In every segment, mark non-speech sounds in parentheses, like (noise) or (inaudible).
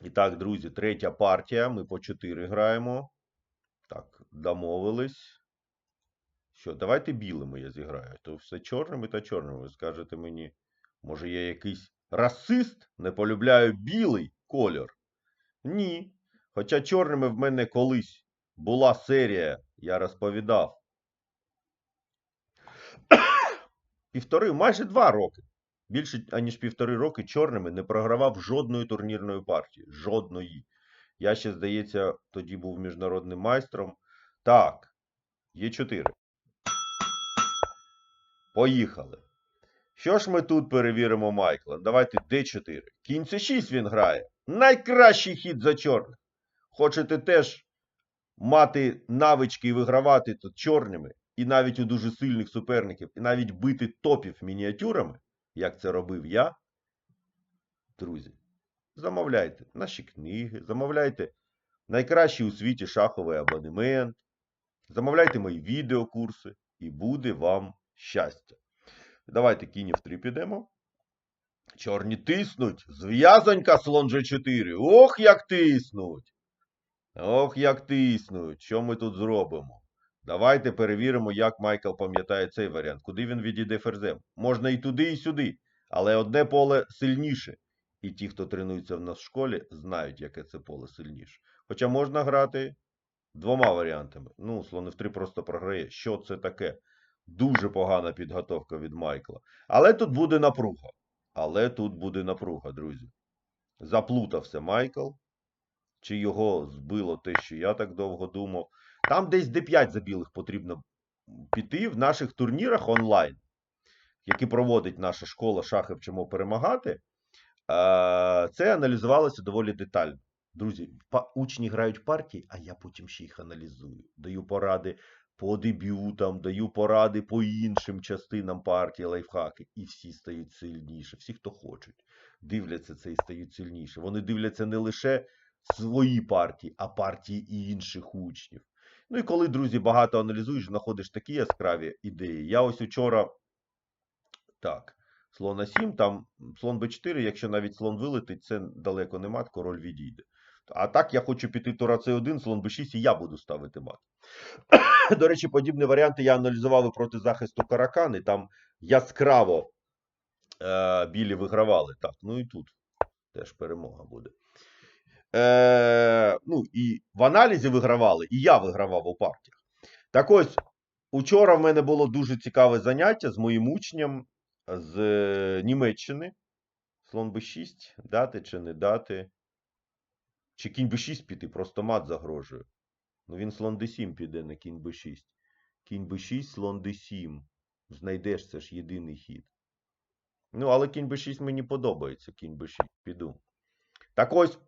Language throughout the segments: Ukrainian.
І так, друзі, третя партія. Ми по 4 граємо. Так, домовились. Що, давайте білими я зіграю. То все чорними та чорними. Ви скажете мені, може я якийсь расист, не полюбляю білий кольор? Ні. Хоча чорними в мене колись була серія, я розповідав. (coughs) Півтори, майже два роки. Більше аніж півтори роки чорними не програвав жодної турнірної партії. Жодної. Я ще, здається, тоді був міжнародним майстром. Так, є 4. Поїхали. Що ж ми тут перевіримо Майкла? Давайте D4. Кінь C6 він грає. Найкращий хід за чорних. Хочете теж мати навички і вигравати тут чорними, і навіть у дуже сильних суперників, і навіть бити топів мініатюрами, як це робив я. Друзі, замовляйте наші книги, замовляйте найкращий у світі шаховий абонемент, замовляйте мої відеокурси, і буде вам щастя. Давайте кінь в 3 підемо. Чорні тиснуть. Зв'язонька слон G4. Ох, як тиснуть. Ох, як тиснуть. Що ми тут зробимо? Давайте перевіримо, як Майкл пам'ятає цей варіант. Куди він відійде ферзем. Можна і туди, і сюди. Але одне поле сильніше. І ті, хто тренується в нас в школі, знають, яке це поле сильніше. Хоча можна грати двома варіантами. Ну, слон F3 просто програє. Що це таке? Дуже погана підготовка від Майкла. Але тут буде напруга. Але тут буде напруга, друзі. Заплутався Майкл. Чи його збило те, що я так довго думав. Там десь D5 за білих потрібно піти в наших турнірах онлайн, які проводить наша школа шахи вчимо перемагати. е, Це аналізувалося доволі детально. Друзі, учні грають партії, а я потім ще їх аналізую. Даю поради по дебютам, даю поради по іншим частинам партії, лайфхаки. І всі стають сильніше. Всі, хто хочуть, дивляться це і стають сильніше. Вони дивляться не лише свої партії, а партії і інших учнів. Ну і коли, друзі, багато аналізуєш, знаходиш такі яскраві ідеї. Я ось учора. Так, слон А7, там слон Б4, якщо навіть слон вилетить, це далеко не мат, король відійде. А так я хочу піти тура С1, слон Б6, і я буду ставити мат. (coughs) До речі, подібні варіанти я аналізував і проти захисту Каракани. Там яскраво е, білі вигравали. Так, ну і тут теж перемога буде. Е, ну, і в аналізі вигравали, і я вигравав у партіях. Так ось, учора в мене було дуже цікаве заняття з моїм учнем з е, Німеччини. Слон Б6, дати чи не дати. Чи кінь Б6 піти, просто мат загрожує. Ну він слон Д7 піде на кінь Б6. Кінь Б6, слон Д7. Знайдеш, це ж єдиний хід. Ну, але кінь Б6 мені подобається. Кінь Б6 піду. Так ось,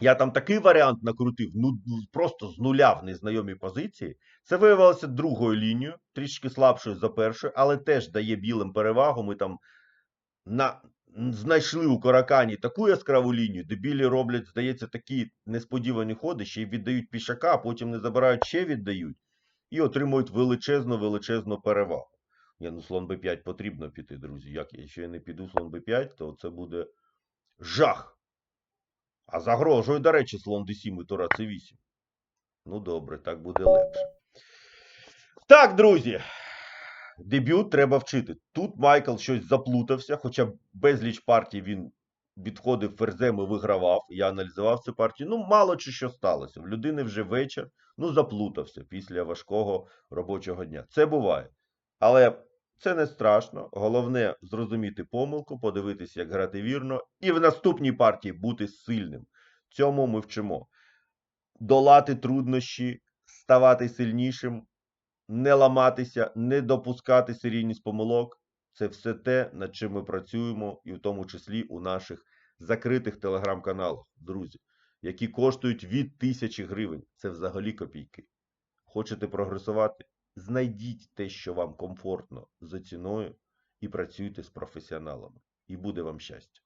я там такий варіант накрутив, ну просто з нуля в незнайомій позиції. Це виявилося другою лінією, трішки слабшою за першою, але теж дає білим перевагу. Ми там на... знайшли у Каракані таку яскраву лінію, де білі роблять, здається, такі несподівані ходи, ще й віддають пішака, а потім не забирають, ще віддають, і отримують величезну величезну перевагу. Ні, ну слон Б5 потрібно піти, друзі. Як я не піду слон Б5, то це буде жах. А загрожує, до речі, слон d7 і тура c8. Ну, добре, так буде легше. Так, друзі. Дебют треба вчити. Тут Майкл щось заплутався, хоча безліч партій він відходив ферзем і вигравав. Я аналізував цю партію. Ну, мало чи що сталося. В людини вже вечір, ну, заплутався після важкого робочого дня. Це буває. Але це не страшно. Головне зрозуміти помилку, подивитися, як грати вірно, і в наступній партії бути сильним. Цьому ми вчимо. Долати труднощі, ставати сильнішим, не ламатися, не допускати серійність помилок. Це все те, над чим ми працюємо, і в тому числі у наших закритих телеграм-каналах, друзі, які коштують від тисячі гривень. Це взагалі копійки. Хочете прогресувати? Знайдіть те, що вам комфортно за ціною, і працюйте з професіоналами. І буде вам щастя.